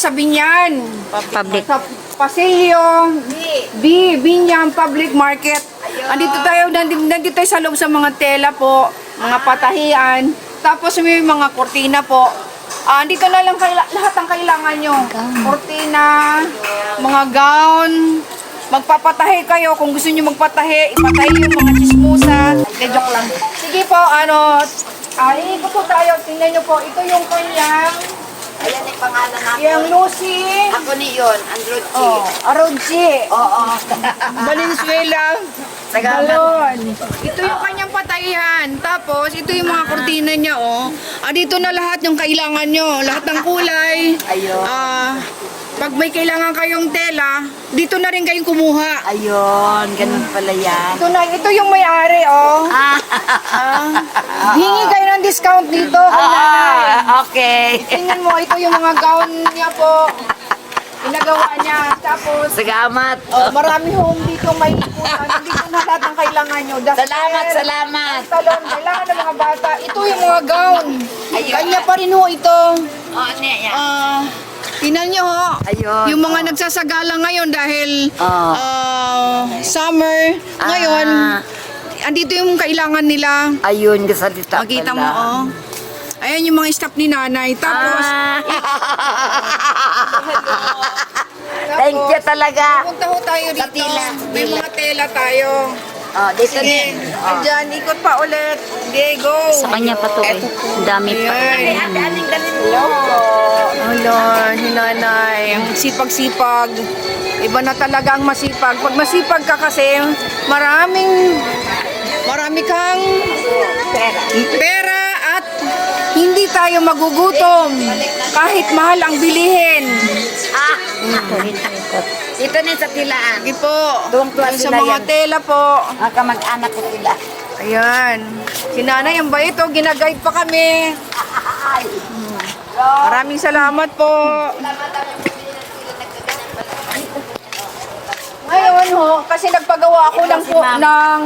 sa Binyan. Public. Sa Pasilyo, B, Binyan Public Market. Andito tayo, nandito, nandito tayo sa loob sa mga tela po, mga patahian. Tapos may mga kortina po. Ah, andito na lang kaila- lahat ang kailangan nyo. Kortina, mga gown, magpapatahi kayo. Kung gusto nyo magpatahi, ipatahi yung mga chismosa. De, joke lang. Sige po, ano, ah, iikot po tayo. Tingnan nyo po, ito yung kanyang, Ayan yung pangalan natin. yung Lucy. Ako ni yun, Andrew G. Oh, Aronchi. Oo. Valenzuela. Salamat. Balon. Ito yung kanyang patayihan. Tapos, ito yung mga kortina niya, oh. Ah, dito na lahat yung kailangan nyo. Lahat ng kulay. Ayun. Ah, pag may kailangan kayong tela, dito na rin kayong kumuha. Ayun, ganun pala yan. Ito na, ito yung may-ari, oh. Ah, hingi kayo ng discount dito. kay nanay. Ah, okay. Tingnan mo, ito yung mga gown niya po. Pinagawa niya. Tapos, Salamat. Oh, marami home dito may ikutan. Dito na lahat ng kailangan nyo. Duster, Salamat, salamat. Talon, kailangan ng mga bata. Ito yung mga gown. Ayun. Kanya pa rin ho ito. Oh, ano yan? Ah, tinan nyo ho. Ayun. Yung mga nagsasagala ngayon dahil Oh. ah, summer. Ngayon, Ah. andito yung kailangan nila. Ayun, kasalita Makita mo, oh. Ayan yung mga staff ni nanay. Tapos, Ah. tapos Thank you talaga. Punta ho tayo dito. May mga tela tayo. Oh, dito Sige, din. Oh. ikot pa ulit. Okay, go. Sa kanya pa to eh. Dami pa. Ayan. Hello. Hello, hinanay. Ang sipag-sipag. Iba na talaga ang masipag. Pag masipag ka kasi, maraming, marami kang Pera. pera at hindi tayo magugutom kahit mahal ang bilihin. Ah, dito na sa tilaan. Sige po. Tuwang-tuwa Yung sa sila mga yan. tela po. Mga kamag-anak ko sila. Ayan. Si nanay, ang bait oh. Ginaguide pa kami. Maraming salamat po. Ngayon ho, kasi nagpagawa ako ng, po, ng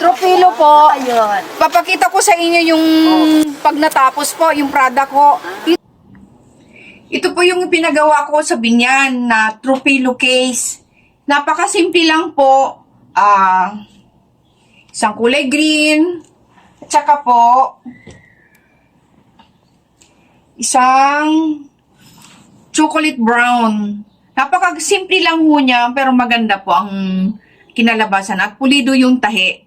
tropilo po. Ayun. Papakita ko sa inyo yung pag natapos po, yung product ko. Ito po yung pinagawa ko sa binyan na tropilo case. Napakasimple lang po. Ah, isang kulay green. At saka po, isang chocolate brown. Napakasimple lang ho niya, pero maganda po ang kinalabasan at pulido yung tahi.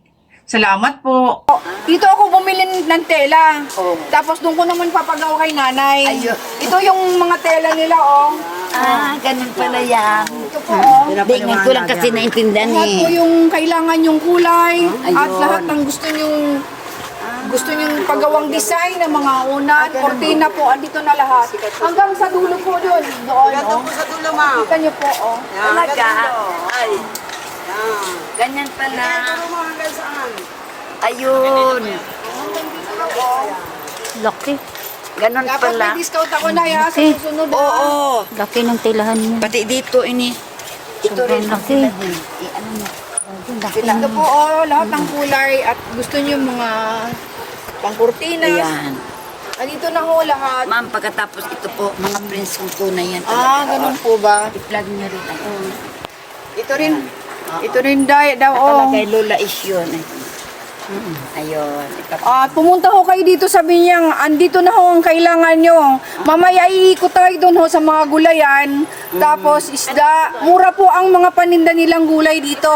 Salamat po. Dito ako bumili ng tela. Oh. Tapos doon ko naman papagawa kay nanay. Ayun. Ito yung mga tela nila, oh. Ah, ganun pala yan. Ito po, oh. Hindi, ngayon ko lang kasi naintindihan Lahat po eh. yung kailangan yung kulay at lahat ng gusto nyong gusto nyong pagawang design ng mga unan, kortina po, andito na lahat. Hanggang sa dulo po doon. Doon, oh. sa dulo, ma'am. Kita niyo po, oh. Talaga. Ay. Ganyan pala. Ayun. Laki. Ganun Dapat pala. may discount ako na ya sa susunod. ah. Oo. Laki ng tilahan mo. Pati dito ini. Ito Sobrang rin ang laki. sila ano mo? Laki. Ito po, oh, lahat ng kulay at gusto niyo mga pangkurtinas. Ayan. Andito na ho lahat. Ma'am, pagkatapos ito po, mga prince kong tunay yan. Ah, ganun po ba? I-plug niyo rin. Ito rin. Ito rin daw, daw oh. Nakalagay Lola is yun. eh. Ayun. Ipap- Ah, pumunta ho kayo dito sa Binyang. Andito na ho ang kailangan nyo. Mamaya iikot tayo doon ho sa mga gulayan. Tapos isda. Mura po ang mga paninda nilang gulay dito.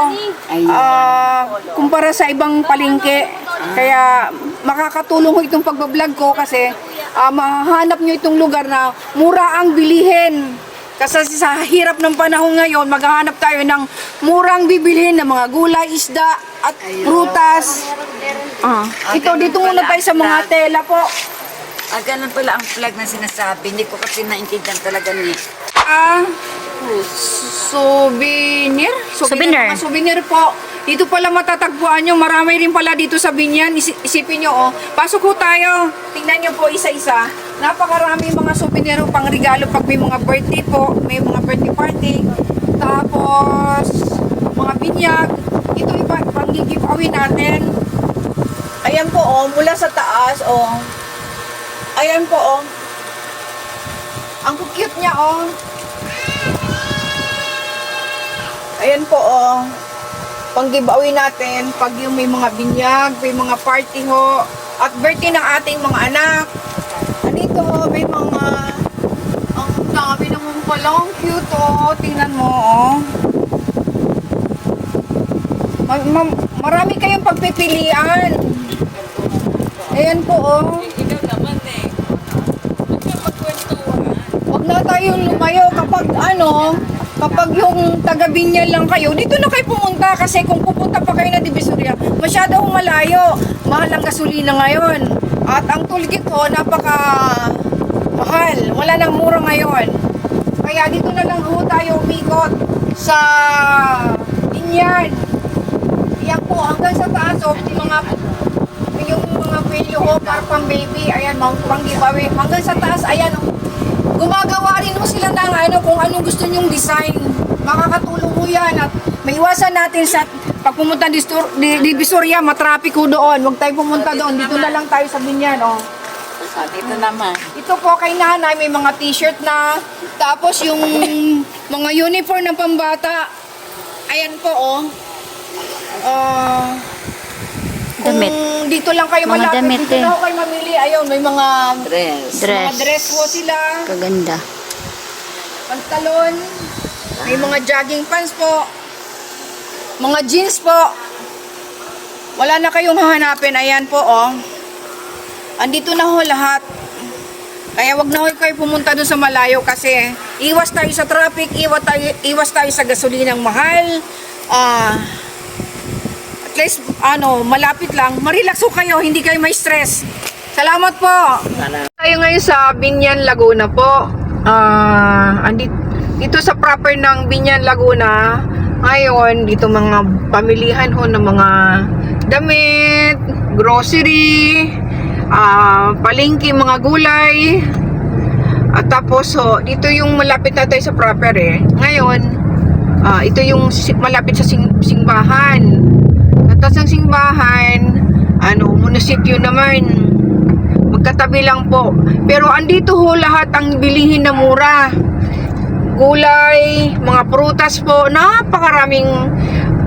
Ayun. Ah, kumpara sa ibang palengke. Kaya makakatulong ho itong pagbablog ko kasi ah, mahanap nyo itong lugar na mura ang bilihin. Kasi sa hirap ng panahon ngayon, maghahanap tayo ng murang bibilhin ng mga gulay, isda, at prutas. Ah, ito, dito muna tayo sa mga tela po. Ah, ganun pala ang flag na sinasabi. Hindi ko kasi naintindihan talaga ni. Ah, souvenir? Souvenir. Mga souvenir po. Dito pala matatagpuan nyo. Marami rin pala dito sa Binyan. Isi- isipin nyo, oh. Pasok ho tayo. Tingnan nyo po isa-isa. Napakarami mga souvenir pang regalo pag may mga birthday po. May mga birthday party. Tapos, mga binyag. Ito iba, pang giveaway natin. Ayan po, oh. Mula sa taas, oh. Ayan po, oh. Ang cute niya, oh. Ayan po, oh. Pang giveaway natin, pag yung may mga binyag, may mga party ho, at birthday ng ating mga anak. Andito, may mga, ang dami naman palang cute, oh. Tingnan mo, oh. Ma- ma- marami kayong pagpipilian. Ayan po, oh. Eh. Huwag na tayong lumayo kapag ano, kapag yung taga Binyan lang kayo, dito na kayo pumunta kasi kung pupunta pa kayo na Divisoria, masyadong malayo. Mahal ang gasolina ngayon. At ang tollgate ho, napaka mahal. Wala nang mura ngayon. Kaya dito na lang ho tayo umikot sa Binyan. Yan po, hanggang sa taas, oh, yung mga yung mga pilyo ho para pang baby, ayan, mga pang giveaway. Hanggang sa taas, ayan, oh, gumagawa mo sila ng ano, kung anong gusto nyong design. Makakatulong mo yan at maiwasan natin sa pag pumunta di, di, di Visoria, matraffic ko doon. Huwag tayo pumunta doon. Dito na lang tayo sa Binyan, oh. Ah, dito naman. Ito po kay nanay, may mga t-shirt na. Tapos yung mga uniform ng pambata. Ayan po, oh. Kung Damit. dito lang kayo Mga malapit, damit dito eh. na ho kayo mamili. Ayun, may mga Dress. mga Dress. dress po sila. Kaganda. Pantalon, may mga jogging pants po, mga jeans po. Wala na kayong hahanapin. Ayan po, oh. Andito na ho lahat. Kaya wag na ho kayo pumunta doon sa malayo kasi iwas tayo sa traffic, iwas tayo, iwas tayo sa gasolinang mahal. Ah, at least, ano, malapit lang. Marilax ho kayo, hindi kayo may stress. Salamat po. Tayo ngayon sa Binyan, Laguna po. Ah, andit dito sa proper ng Binyan, Laguna. Ngayon, dito mga pamilihan ho ng mga damit, grocery, ah, palengke, mga gulay. At tapos, ho, dito yung malapit na tayo sa proper eh. Ngayon, ah, ito yung malapit sa sing- simbahan. At ang simbahan, ano, munisipyo naman. Magkatabi lang po. Pero andito ho lahat ang bilihin na mura. Gulay, mga prutas po, napakaraming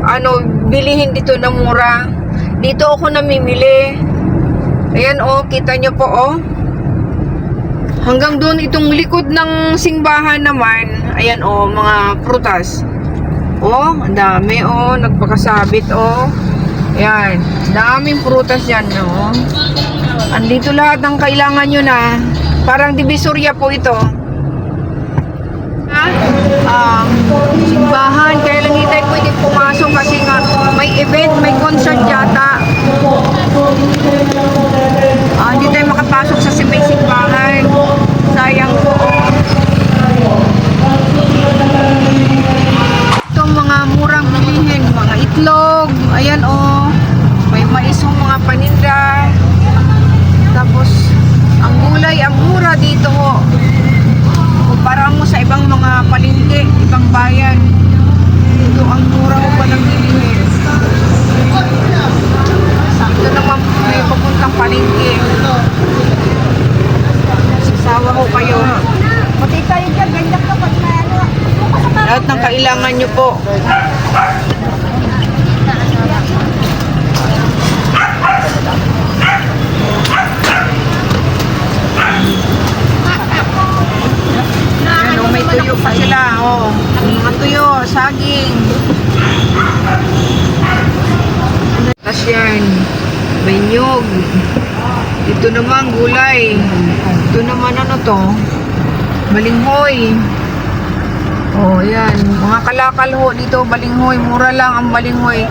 ano, bilihin dito na mura. Dito ako namimili. Ayan oh, kita nyo po oh. Hanggang doon itong likod ng simbahan naman, ayan oh, mga prutas. Oh, ang dami oh, nagpakasabit oh. Ayan, daming prutas yan oh. Andito lahat ng kailangan nyo na. Parang divisorya po ito. Ha? Um, simbahan, kaya lang hindi pwede pumasok kasi nga may event, may concert yata. Ah, hindi tayo makapasok sa si- may simbahan. Sayang po. Itong mga murang bilihin, mga itlog, ayan oh. May maisong mga paninda. Tapos, ang gulay, ang mura dito ho. Kumpara mo sa ibang mga palengke, ibang bayan. Dito ang mura ho pa ng bilihin. Dito naman may papuntang palengke. Sasawa ho kayo. Pati tayo dyan, ganyan ka pag may ano. Lahat ng kailangan nyo po. Ayan, oh, may tuyo pa sila. Oh. Mga tuyo, saging. Tapos yan, may nyog. Dito naman gulay. Ito naman ano to? Balinghoy. Oh, yan. Mga kalakal ho dito, balinghoy. Mura lang ang balinghoy.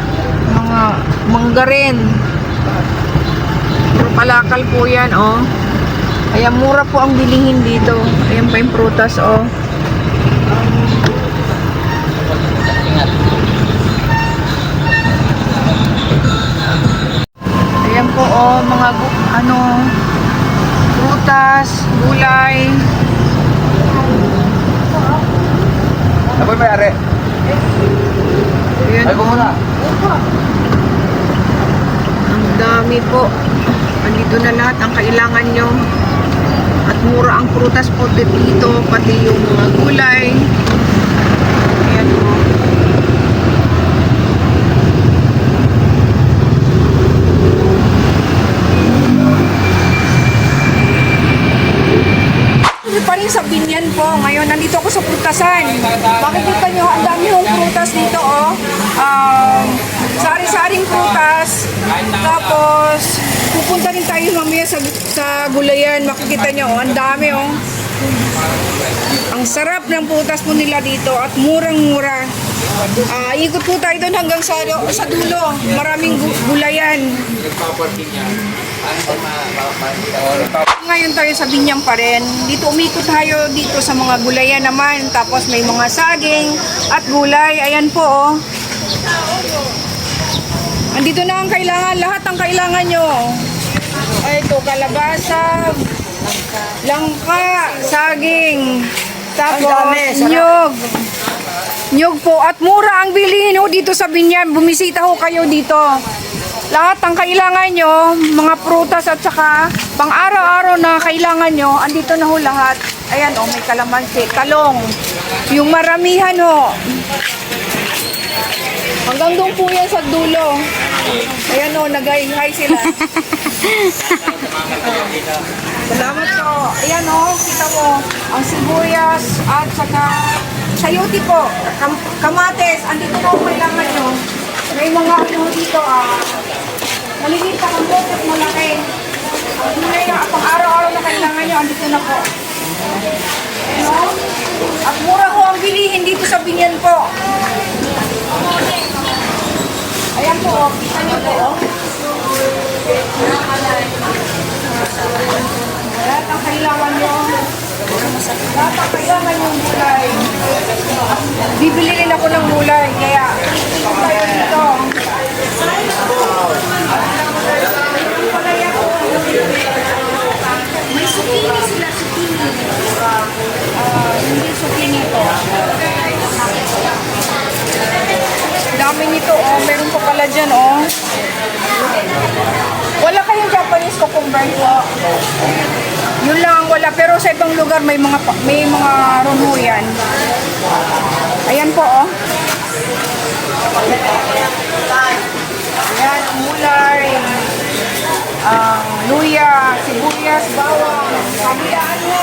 Mga mangga rin. Puro kalakal po yan, oh. Kaya mura po ang bilihin dito. Ayan pa yung prutas, oh. Ayan po, oh, mga ano, prutas, gulay. Apa may ari? Ayan, Ay, muna. ang dami po. Andito na lahat ang kailangan nyo. At mura ang prutas po dito, pati yung mga gulay. Ayan po. Nandito ako sa prutasan. Makikita nyo, ang dami yung prutas dito, oh. Um, sari-saring prutas. Tapos, pupunta rin tayo mamaya sa, sa gulayan. Makikita nyo, oh, ang dami, oh. Ang sarap ng putas po nila dito at murang-mura. Ah, ikot po tayo doon hanggang sa, sa dulo. Maraming gu- gulayan. Ngayon tayo sa Binyang pa rin. Dito umikot tayo dito sa mga gulayan naman. Tapos may mga saging at gulay. Ayan po oh. Andito na ang kailangan. Lahat ang kailangan nyo. Ito, kalabasa, langka, saging, tapos dami, sarap. nyog. Nyog po. At mura ang bilihin ho dito sa Binyan. Bumisita ho kayo dito. Lahat ang kailangan nyo, mga prutas at saka pang araw-araw na kailangan nyo, andito na ho lahat. Ayan, oh, may kalamansi, talong. Yung maramihan ho. Hanggang doon po yan sa dulo. Ayan o, nag-hi sila. Salamat po. Ayan o, kita mo, ang sibuyas at saka sayote po, kam kamates, andito po kailangan nyo. May mga ano dito, ah, maliliit pa kamote at malaki. Ang gulay na pang araw-araw na kailangan nyo, andito na po. Ayan o. At mura ho ang bilihin dito sa Binyan po. Ayan po, oh. kita niyo po. oh. Lahat ang kailangan nyo. Lahat ang kailangan yung gulay. Bibili rin ako ng gulay, kaya ito tayo dito. May zucchini sila, zucchini. Ah, hindi zucchini to. Dami nito, oh. Meron pa pala dyan, oh. Wala kayong Japanese cucumber po. Yun lang ang wala. Pero sa ibang lugar may mga may mga runo yan. Ayan po, oh. Ayan, ang mulay. Ang luya, sibuyas, bawang, kabilaan mo.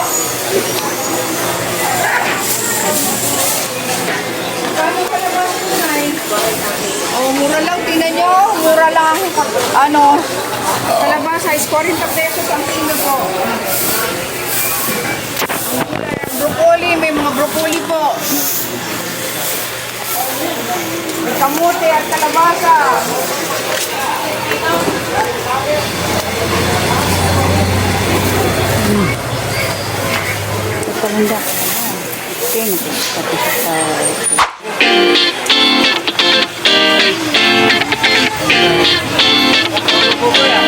Kano pa naman tunay? Oh, mura lang. Tingnan nyo. Mura lang. Ano? Kalabasa is 40 pesos ang kilo po. Broccoli. May mga broccoli po. May kamote at kalabasa. Ito palanda. Okay, napapati siya sa... Kuya,